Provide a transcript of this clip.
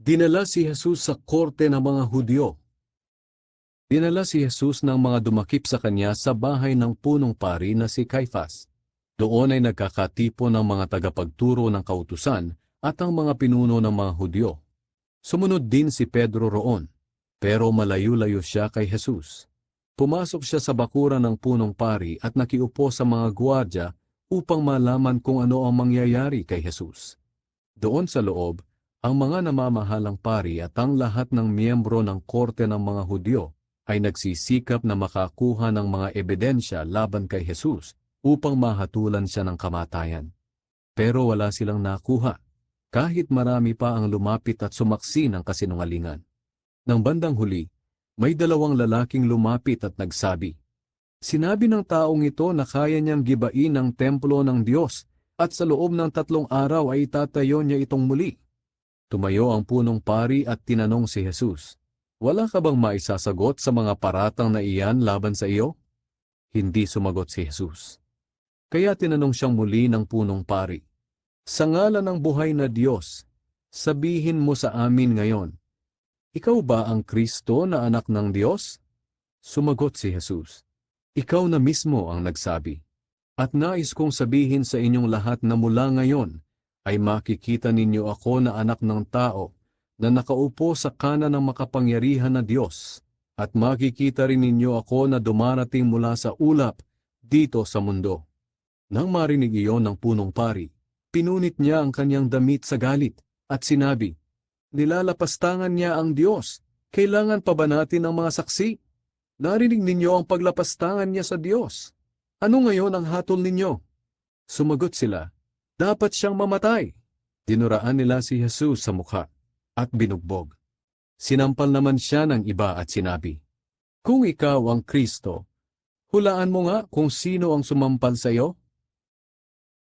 Dinala si Jesus sa korte ng mga Hudyo. Dinala si Jesus ng mga dumakip sa kanya sa bahay ng punong pari na si Caiphas. Doon ay nagkakatipo ng mga tagapagturo ng kautusan at ang mga pinuno ng mga Hudyo. Sumunod din si Pedro roon, pero malayo-layo siya kay Jesus. Pumasok siya sa bakuran ng punong pari at nakiupo sa mga gwardya upang malaman kung ano ang mangyayari kay Jesus. Doon sa loob, ang mga namamahalang pari at ang lahat ng miyembro ng korte ng mga Hudyo ay nagsisikap na makakuha ng mga ebidensya laban kay Jesus upang mahatulan siya ng kamatayan. Pero wala silang nakuha, kahit marami pa ang lumapit at sumaksi ng kasinungalingan. Nang bandang huli, may dalawang lalaking lumapit at nagsabi, Sinabi ng taong ito na kaya niyang gibain ang templo ng Diyos at sa loob ng tatlong araw ay itatayo niya itong muli. Tumayo ang punong pari at tinanong si Jesus, Wala ka bang maisasagot sa mga paratang na iyan laban sa iyo? Hindi sumagot si Jesus. Kaya tinanong siyang muli ng punong pari, Sa ngalan ng buhay na Diyos, sabihin mo sa amin ngayon, Ikaw ba ang Kristo na anak ng Diyos? Sumagot si Jesus, Ikaw na mismo ang nagsabi. At nais kong sabihin sa inyong lahat na mula ngayon ay makikita ninyo ako na anak ng tao na nakaupo sa kanan ng makapangyarihan na Diyos at makikita rin ninyo ako na dumarating mula sa ulap dito sa mundo. Nang marinig iyon ng punong pari, pinunit niya ang kanyang damit sa galit at sinabi, Nilalapastangan niya ang Diyos. Kailangan pa ba natin ang mga saksi? Narinig ninyo ang paglapastangan niya sa Diyos. Ano ngayon ang hatol ninyo? Sumagot sila, dapat siyang mamatay. Dinuraan nila si Jesus sa mukha at binugbog. Sinampal naman siya ng iba at sinabi, Kung ikaw ang Kristo, hulaan mo nga kung sino ang sumampal sa iyo?